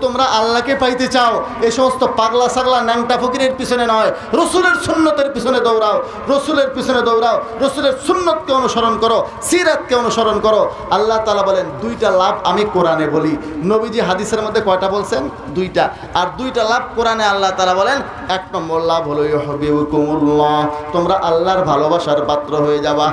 তোমরা আল্লাহকে পাইতে চাও এই সমস্ত পাগলা সাগলা ন্যাংটা ফকিরের পিছনে নয়, রসুলের সুন্নতের পিছনে দৌড়াও, রসুলের পিছনে দৌড়াও, রসুলের সুন্নতকে অনুসরণ করো, সিরাতকে অনুসরণ করো। আল্লাহ তালা বলেন, দুইটা লাভ আমি কোরআনে বলি। নবীজি হাদিসের মধ্যে কয়টা বলছেন? দুইটা। আর দুইটা লাভ কোরআনে আল্লাহ তালা বলেন, এক নম্বর লাভ হলো তোমরা আল্লাহর ভালোবাসার পাত্র হয়ে যাবা।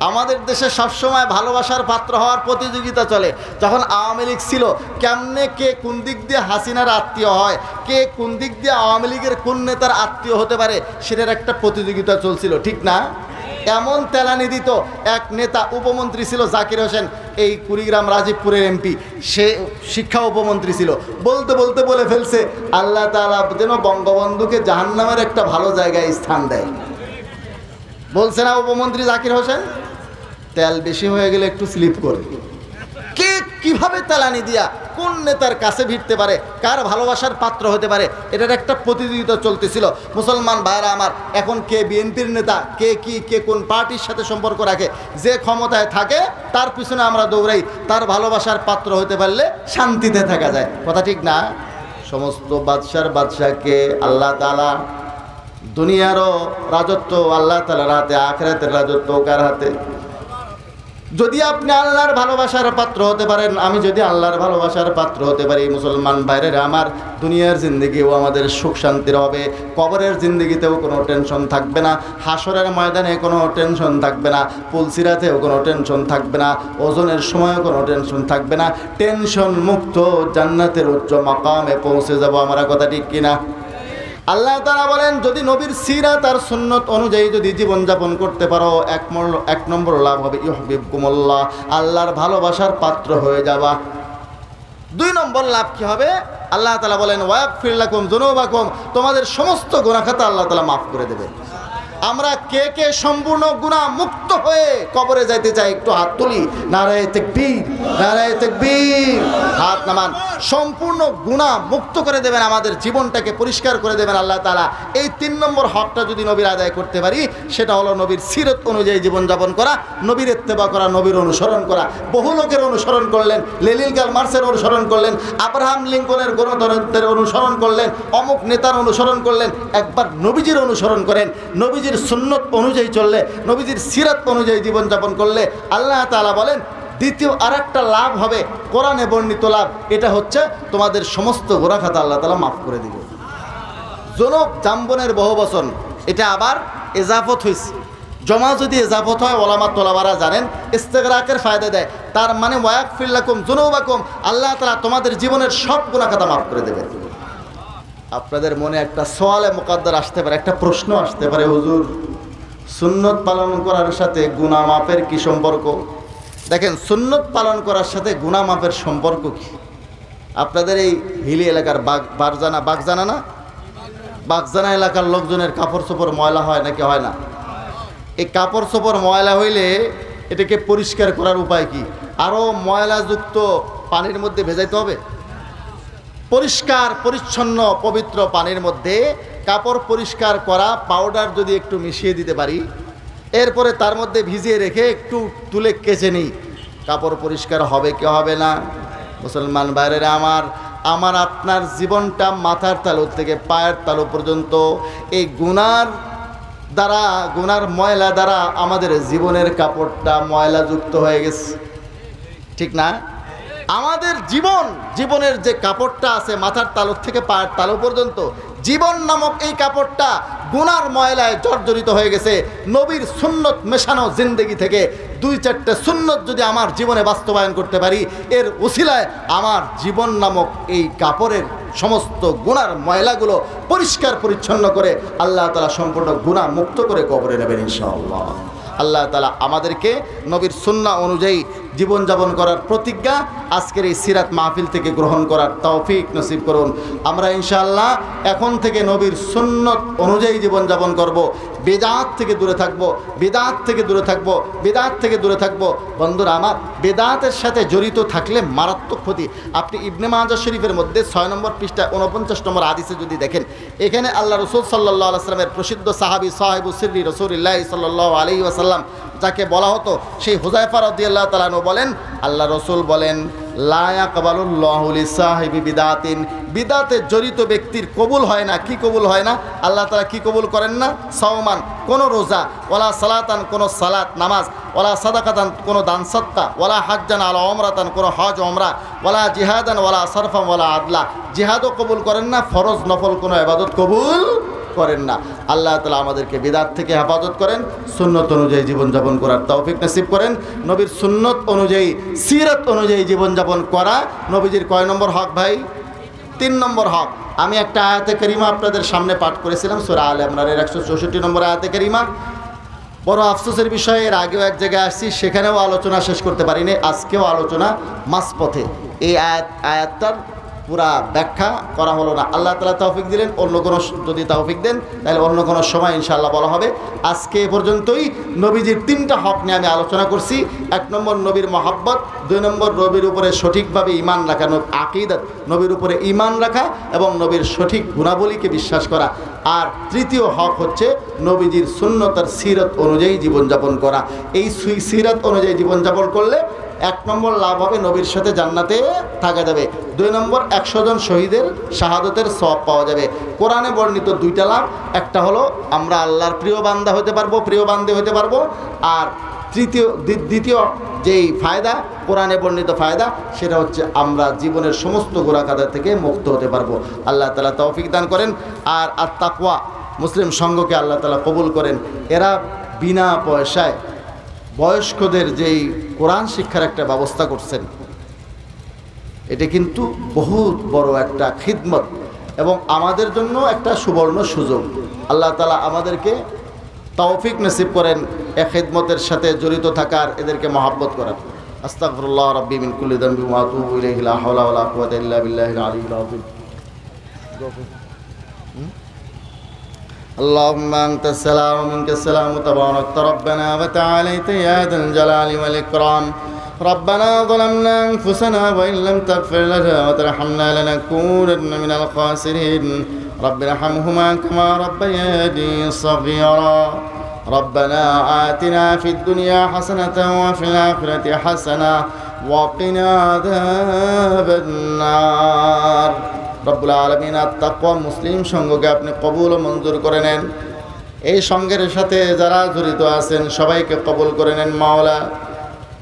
আমাদের দেশে সবসময় ভালোবাসার পাত্র হওয়ার প্রতিযোগিতা চলে। যখন আওয়ামী লীগ ছিল, কেমনে কে কোন দিক দিয়ে হাসিনার আত্মীয় হয়, কে কোন দিক দিয়ে আওয়ামী লীগের কোন নেতার আত্মীয় হতে পারে, সেটার একটা প্রতিযোগিতা চলছিল, ঠিক না? এমন তেলানি দিত, এক নেতা উপমন্ত্রী ছিল জাকির হোসেন, এই কুড়িগ্রাম রাজীবপুরের এমপি। সে শিক্ষা উপমন্ত্রী ছিল। বলতে বলতে বলে ফেলছে, আল্লাহ তালা যেন বঙ্গবন্ধুকে জাহান্নামের একটা ভালো জায়গায় স্থান দেয়। বলছে না উপমন্ত্রী জাকির হোসেন? তেল বেশি হয়ে গেলে একটু স্লিপ করে। কে কীভাবে তেলানি দিয়া কোন নেতার কাছে ভিড়তে পারে, কার ভালোবাসার পাত্র হতে পারে, এটার একটা প্রতিযোগিতা চলতেছিল। মুসলমান ভাইরা আমার, এখন কে বিএনপির নেতা, কে কি, কে কোন পার্টির সাথে সম্পর্ক রাখে, যে ক্ষমতায় থাকে, তার পিছনে আমরা দৌড়াই, তার ভালোবাসার পাত্র হতে পারলে শান্তিতে থাকা যায়। কথা ঠিক না? সমস্ত বাদশার বাদশাকে আল্লাহ তালা দুনিয়ারও রাজত্ব, আল্লাহ তালার হাতে, আখরাতের রাজত্ব কার হাতে? যদি আপনি আল্লাহর ভালোবাসার পাত্র হতে পারেন, আমি যদি আল্লাহর ভালোবাসার পাত্র হতে পারি, মুসলমান বাইরের আমার দুনিয়ার জিন্দগিও আমাদের সুখ শান্তির হবে, কবরের জিন্দগিতেও কোনো টেনশন থাকবে না হাসরের ময়দানে কোনো টেনশন থাকবে না, পুলসিরাতেও কোনো টেনশন থাকবে না, ওজনের সময়ও কোনো টেনশন থাকবে না, টেনশন মুক্ত জান্নাতের উচ্চ মাকামে পৌঁছে যাব, আমরা কথা ঠিক কিনা? আল্লাহ তারা বলেন, যদি নবীর সিরা তার সুন্নত অনুযায়ী যদি জীবনযাপন করতে পারো, এক এক নম্বর লাভ হবে ইহবিব কুমল্লাহ আল্লাহর ভালোবাসার পাত্র হয়ে যাবা। দুই নম্বর লাভ কি হবে? আল্লাহ তালা বলেন ওয়াক ফিরলাকুম জুনুবাকুম তোমাদের সমস্ত গুণাখাতা আল্লাহ তালা মাফ করে দেবেন। আমরা কে কে সম্পূর্ণ গুণা মুক্ত হয়ে কবরে যাইতে চাই, একটু হাত তুলি। নারায় তেকবীর নারায় তেকবীর। হাত নামান, সম্পূর্ণ গুণা মুক্ত করে দেবেন, আমাদের জীবনটাকে পরিষ্কার করে দেবেন আল্লাহ তালা এই তিন নম্বর হকটা যদি নবীর আদায় করতে পারি, সেটা হলো নবীর সিরত অনুযায়ী জীবনযাপন করা নবীর এত্তেবা করা, নবীর অনুসরণ করা। বহু লোকের অনুসরণ করলেন, লেলিল গাল মার্সের অনুসরণ করলেন, আব্রাহাম লিঙ্কনের গণতন্ত্রের অনুসরণ করলেন, অমুক নেতার অনুসরণ করলেন, একবার নবীজির অনুসরণ করেন, নবীজির সুন্নত অনুযায়ী চললে, নবীজির সিরাত অনুযায়ী জীবনযাপন করলে, আল্লাহ তাআলা বলেন দ্বিতীয় আর একটা লাভ হবে, কোরআনে বর্ণিত লাভ। এটা হচ্ছে তোমাদের সমস্ত গোরাখাতা আল্লাহ তালা মাফ করে দিবে। জনক জাম্বনের বহুবচন এটা আবার এজাফত হয়েছে জমা যদি এজাফত হয়, ওলামা তোলাবারা জানেন, ইস্তেগরাকের ফায়দা দেয়। তার মানে ওয়াক ফিল্লাকুম জুনুবাকুম, আল্লাহ তালা তোমাদের জীবনের সব গুণাখাতা মাফ করে দেবে। আপনাদের মনে একটা সোয়ালে মোকাদ্দার আসতে পারে, একটা প্রশ্ন আসতে পারে, হুজুর, সুন্নত পালন করার সাথে গুণা মাপের কি সম্পর্ক? দেখেন, সুন্নত পালন করার সাথে গুণা মাপের সম্পর্ক কি? আপনাদের এই হিলি এলাকার বাগ বারজানা বাগজানা না? বাগজানা এলাকার লোকজনের কাপড় চোপড় ময়লা হয় নাকি হয় না? এই কাপড় চোপড় ময়লা হইলে এটাকে পরিষ্কার করার উপায় কি? আরও ময়লাযুক্ত পানির মধ্যে ভেজাইতে হবে? পরিষ্কার, পরিচ্ছন্ন, পবিত্র পানির মধ্যে কাপড় পরিষ্কার করা পাউডার যদি একটু মিশিয়ে দিতে পারি এরপরে তার মধ্যে ভিজিয়ে রেখে একটু তুলে কেচে নিই। কাপড় পরিষ্কার হবে কি হবে না? মুসলমান বাইরের আমার আমার আপনার জীবনটা মাথার তালু থেকে পায়ের তালু পর্যন্ত এই গুনার দ্বারা, গুনার ময়লা দ্বারা আমাদের জীবনের কাপড়টা ময়লাযুক্ত হয়ে গেছে। ঠিক না? আমাদের জীবন, জীবনের যে কাপড়টা আছে মাথার তালু থেকে পায়ের তালু পর্যন্ত, জীবন নামক এই কাপড়টা গুনার ময়লায় জর্জরিত হয়ে গেছে। নবীর সুন্নত মেশানো জিন্দগি থেকে দুই চারটে সুন্নত যদি আমার জীবনে বাস্তবায়ন করতে পারি, এর উসিলায় আমার জীবন নামক এই কাপড়ের সমস্ত গুনার ময়লাগুলো পরিষ্কার পরিচ্ছন্ন করে আল্লাহ তালা সম্পূর্ণ গুণা মুক্ত করে কবরে নেবেন ইনশাআল্লাহ। আল্লাহ তালা আমাদেরকে নবীর সুন্না অনুযায়ী জীবনযাপন করার প্রতিজ্ঞা আজকের এই সিরাত মাহফিল থেকে গ্রহণ করার তৌফিক নসিব করুন। আমরা ইনশাআল্লাহ এখন থেকে নবীর সুন্নত অনুযায়ী জীবনযাপন করব। বেদাত থেকে দূরে থাকব, বেদাত থেকে দূরে থাকব, বেদাত থেকে দূরে থাকব। বন্ধুরা আমার, বেদাতের সাথে জড়িত থাকলে মারাত্মক ক্ষতি। আপনি ইবনে মাহাজা শরীফের মধ্যে ছয় নম্বর পৃষ্ঠা উনপঞ্চাশ নম্বর আদিসে যদি দেখেন, এখানে আল্লাহ রসুল সাল্লাহ আসলামের প্রসিদ্ধ সাহাবি সাহেবু সিরি রসুলিল্লাহ সাল্লাহ আলী ওয়াসাল্লাম, যাকে বলা হতো সেই হুজাইফা রদিয়াল্লাহ তালানু বলেন, আল্লাহ রসুল বলেন লায়া কবালুল্লাহুল সাহেবি বিদাতিন। বিদাতে জড়িত ব্যক্তির কবুল হয় না, কি কবুল হয় না? আল্লাহ তালা কি কবুল করেন না? সওমান, কোনো রোজা ওলা সালাতান, কোনো সালাত, নামাজ ওলা সাদাকাতান, কোনো দান সত্তা ওলা হাজ্জান, আলা অমরাতান কোনো হজ অমরা ওলা জিহাদান ওলা সরফাম ওলা আদলা। জিহাদও কবুল করেন না, ফরজ নফল কোনো এবাদত কবুল করেন না। আল্লাহ তালা আমাদেরকে বিদাত থেকে হেফাজত করেন, সুন্নত অনুযায়ী জীবনযাপন করার তৌফিক নসিব করেন। নবীর সুন্নত অনুযায়ী, সিরত অনুযায়ী জীবনযাপন করা। নবীজির কয় নম্বর হক ভাই? তিন নম্বর হক। আমি একটা আয়াতে করিমা আপনাদের সামনে পাঠ করেছিলাম, সুরা আল ইমরানের একশো চৌষট্টি নম্বর আয়াতে করিমা। বড় আফসোসের বিষয়ে, এর আগেও এক জায়গায় আসছি, সেখানেও আলোচনা শেষ করতে পারিনি, আজকেও আলোচনা মাঝপথে। এই আয়াত আয়াতটার পুরা ব্যাখ্যা করা হলো না। আল্লাহ তালা তৌফিক দিলেন, অন্য কোনো যদি তৌফিক দেন, তাহলে অন্য কোনো সময় ইনশাআল্লাহ বলা হবে। আজকে এ পর্যন্তই। নবীজির তিনটা হক নিয়ে আমি আলোচনা করছি। এক নম্বর নবীর মহাব্বত, দুই নম্বর নবীর উপরে সঠিকভাবে ইমান রাখা আকিদাত, নবীর উপরে ইমান রাখা এবং নবীর সঠিক গুণাবলীকে বিশ্বাস করা। আর তৃতীয় হক হচ্ছে নবীজির সুন্নতার সিরত অনুযায়ী জীবনযাপন করা। এই সিরত অনুযায়ী জীবনযাপন করলে এক নম্বর লাভ হবে নবীর সাথে জান্নাতে থাকা যাবে। দুই নম্বর একশো জন শহীদের শাহাদতের সব পাওয়া যাবে। কোরআনে বর্ণিত দুইটা লাভ, একটা হলো আমরা আল্লাহর প্রিয় বান্দা হতে পারব, প্রিয় বান্দে হতে পারব। আর তৃতীয় দ্বিতীয় যেই ফায়দা, কোরআনে বর্ণিত ফায়দা, সেটা হচ্ছে আমরা জীবনের সমস্ত গোড়াকাদা থেকে মুক্ত হতে পারব। আল্লাহ তালা তৌফিক দান করেন। আর তাকওয়া মুসলিম সংঘকে আল্লাহ তালা কবুল করেন। এরা বিনা পয়সায় বয়স্কদের যেই কোরআন শিক্ষার একটা ব্যবস্থা করছেন, এটা কিন্তু বহুত বড় একটা খিদমত এবং আমাদের জন্য একটা সুবর্ণ সুযোগ। আল্লাহ তালা আমাদেরকে তৌফিক নসিব করেন এ খিদমতের সাথে জড়িত থাকার, এদেরকে মহাব্বত করার। আস্তাগফিরুল্লাহ রাব্বি মিন কুল্লি লা হাওলা اللهم أنت السلام ومنك السلام تبارك ربنا وتعاليت يا ذا الجلال والإكرام. ربنا ظلمنا أنفسنا وإن لم تغفر لنا وترحمنا لنكونن من الخاسرين. رب ارحمهما كما ربياني صغيرا. ربنا آتنا في الدنيا حسنة وفي الآخرة حسنة وقنا عذاب النار. রব্বুল আলমিন আর তাকুয়া মুসলিম সংঘকে আপনি কবুল ও মঞ্জুর করে নেন। এই সঙ্গের সাথে যারা জড়িত আছেন, সবাইকে কবুল করে নেন মাওলা।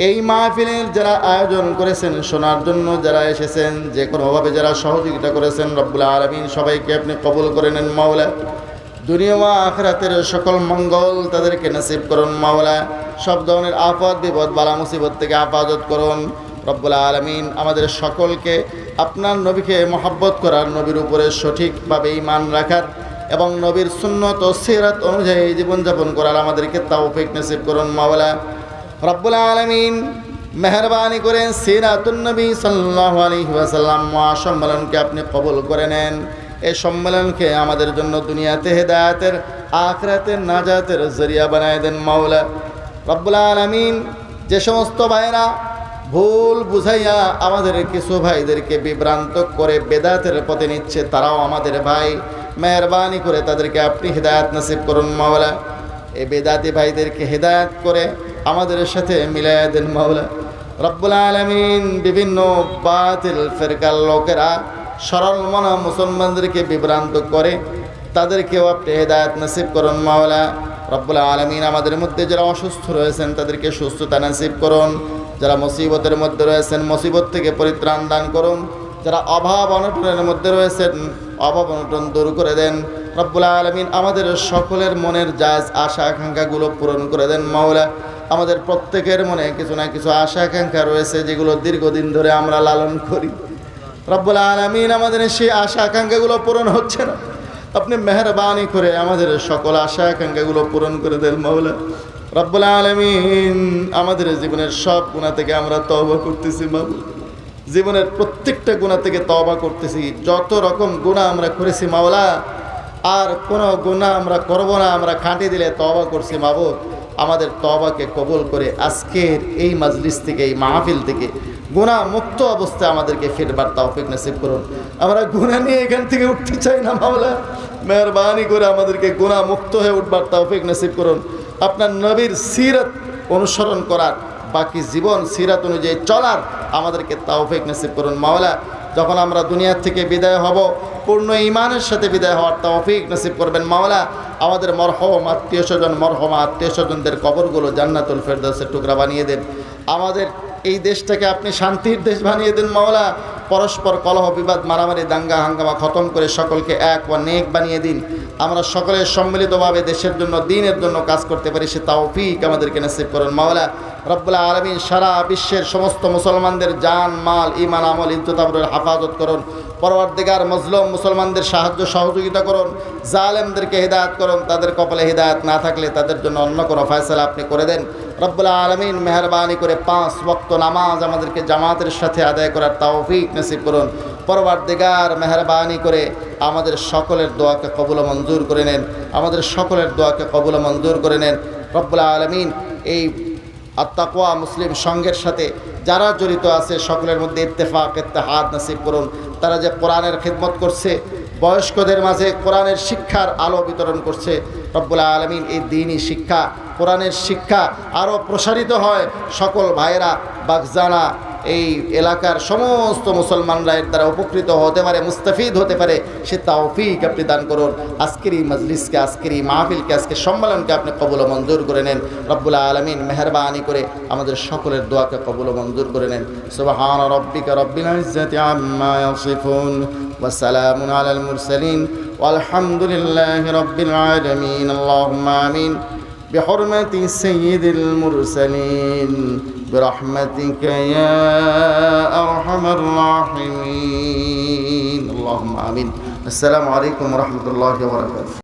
এই মাহফিলের যারা আয়োজন করেছেন, শোনার জন্য যারা এসেছেন, যে কোনোভাবে যারা সহযোগিতা করেছেন, রব্বুল আলমিন সবাইকে আপনি কবুল করে নেন মাওলা। দুনিয়া আখরাতের সকল মঙ্গল তাদেরকে নসিব করুন মাওলা। সব ধরনের আফত বিপদ, বালা, মুসিবত থেকে আফাজত করুন। রব্বুল আলমিন আমাদের সকলকে আপনার নবীকে মহাব্বত করার, নবীর উপরে সঠিকভাবে ইমান রাখার এবং নবীর সুন্নত ও সিরাত অনুযায়ী জীবনযাপন করার আমাদেরকে তাওফিক নসিব করুন মাওলা। রব্বুল আলমিন মেহরবানি করেন সিরাতুন নবী সাল্লাহ আলী ওয়াসাল্লাম। মহাসম্মেলনকে আপনি কবুল করে নেন। এই সম্মেলনকে আমাদের জন্য দুনিয়াতে হেদায়াতের, আখরাতের নাজাতের জরিয়া বানায় দেন মাওলা। রব্বুল আলমিন যে সমস্ত ভাইরা ভুল বুঝাইয়া আমাদের কিছু ভাইদেরকে বিভ্রান্ত করে বেদাতের পথে নিচ্ছে, তারাও আমাদের ভাই। মেহরবানি করে তাদেরকে আপনি হেদায়াত নসিব করুন মাওলা। এই বেদাতি ভাইদেরকে হেদায়াত করে আমাদের সাথে মিলাইয়া দেন মাওলা। রব্বুল আলমিন বিভিন্ন বাতিল ফেরকার লোকেরা, সরল মনা মুসলমানদেরকে বিভ্রান্ত করে তাদেরকেও আপনি হেদায়ত নসিব করুন মাওলা। রব্বুল আলমিন আমাদের মধ্যে যারা অসুস্থ রয়েছেন, তাদেরকে সুস্থতা নসিব করুন। যারা মুসিবতের মধ্যে রয়েছেন, মুসিবত থেকে পরিত্রাণ দান করুন। যারা অভাব অনটনের মধ্যে রয়েছেন, অভাব অনটন দূর করে দেন। রব্বুল আলমিন আমাদের সকলের মনের জাজ আশা আকাঙ্ক্ষাগুলো পূরণ করে দেন, মাওলা। আমাদের প্রত্যেকের মনে কিছু না কিছু আশা আকাঙ্ক্ষা রয়েছে, যেগুলো দীর্ঘদিন ধরে আমরা লালন করি। রব্বুল আলমিন আমাদের সেই আশা আকাঙ্ক্ষাগুলো পূরণ হচ্ছে না। আপনি মেহরবানি করে আমাদের সকল আশা আকাঙ্ক্ষাগুলো পূরণ করে দেন, মাওলা। রব্বুল আলমিন, আমাদের জীবনের সব গুণা থেকে আমরা তবা করতেছি মাবু জীবনের প্রত্যেকটা গুণা থেকে তবা করতেছি। যত রকম গুণা আমরা করেছি, মাওলা, আর কোনো গুণা আমরা করব না, আমরা খাঁটি দিলে তবা করছি মাবুদ আমাদের তবাকে কবুল করে আজকের এই মাজলিস থেকে, এই মাহফিল থেকে গুণা মুক্ত অবস্থায় আমাদেরকে ফিরবার তৌফিক নসিব করুন। আমরা গুণা নিয়ে এখান থেকে উঠতে চাই না, মাওলা। মেহরবানি করে আমাদেরকে গুণা মুক্ত হয়ে উঠবার তৌফিক নসিব করুন। আপনার নবীর সিরত অনুসরণ করার বাকি জীবন সিরাত অনুযায়ী চলার আমাদেরকে তাওফিক নসিব করুন। মাওলা, যখন আমরা দুনিয়ার থেকে বিদায় হব, পূর্ণ ইমানের সাথে বিদায় হওয়ার তৌফিক নসিব করবেন। মাওলা, আমাদের মরহম আত্মীয় স্বজন, মরহমা আত্মীয় স্বজনদের কবরগুলো জান্নাতুল ফেরদৌসের টুকরা বানিয়ে দেন। আমাদের এই দেশটাকে আপনি শান্তির দেশ বানিয়ে দেন মাওলা। পরস্পর কলহ, বিবাদ, মারামারি, দাঙ্গা, হাঙ্গামা খতম করে সকলকে এক ও নেক বানিয়ে দিন। আমরা সকলে সম্মিলিতভাবে দেশের জন্য, দিনের জন্য কাজ করতে পারি, সে তৌফিক আমাদেরকে নসিব করুন। মাওলা রব্বুল্লাহ আলমিন সারা বিশ্বের সমস্ত মুসলমানদের জান, মাল ইমান আমল ইজ্জতাবরের হাফাজত করুন। পরবর্তীকার মজলুম মুসলমানদের সাহায্য, সহযোগিতা করুন। জালেমদেরকে হিদায়ত করুন। তাদের কপালে হিদায়ত না থাকলে তাদের জন্য অন্য কোনো ফয়সলা আপনি করে দেন। রব্বুল্লাহ আলমিন মেহরবানি করে পাঁচ ওয়াক্ত নামাজ আমাদেরকে জামাতের সাথে আদায় করার তৌফিক নসিব করুন। পরবর্তীকার মেহরবানি করে আমাদের সকলের দোয়াকে কবুল মঞ্জুর করে নেন। আমাদের সকলের দোয়াকে কবুল মঞ্জুর করে নেন। রব্বুল্লাহ আলমিন এই আত্মাকোয়া মুসলিম সংঘের সাথে যারা জড়িত আছে সকলের মধ্যে ইত্তেফাক, ইত্তেহাদ নসিব করুন। তারা যে কোরআনের খিদমত করছে বয়স্কদের মাঝে কোরআনের শিক্ষার আলো বিতরণ করছে রব্বুল্লাহ আলমিন। এই দিনই শিক্ষা, কোরআনের শিক্ষা আরও প্রসারিত হয় সকল ভাইয়েরা, বাগজানা, এই এলাকার সমস্ত মুসলমানরা এর দ্বারা উপকৃত হতে পারে, মুস্তাফিদ হতে পারে। সে তাওফিক আপনি দান করুন। আজকের এই মজলিসকে, আজকের এই মাহফিলকে আজকে সম্মেলনকে আপনি কবুল মঞ্জুর করে নেন। রব্বুল্লাহ আলমিন মেহরবানি করে আমাদের সকলের দোয়াকে কবুল মঞ্জুর করে নেন। সুবহান রব্বিকা রব্বিল ইজ্জাতি আম্মা ইয়াসিফুন। وسلام على المرسلين والحمد لله رب العالمين. اللهم آمين. بحرمة سيد المرسلين. برحمتك يا أرحم الراحمين. اللهم آمين. السلام عليكم ورحمة الله وبركاته.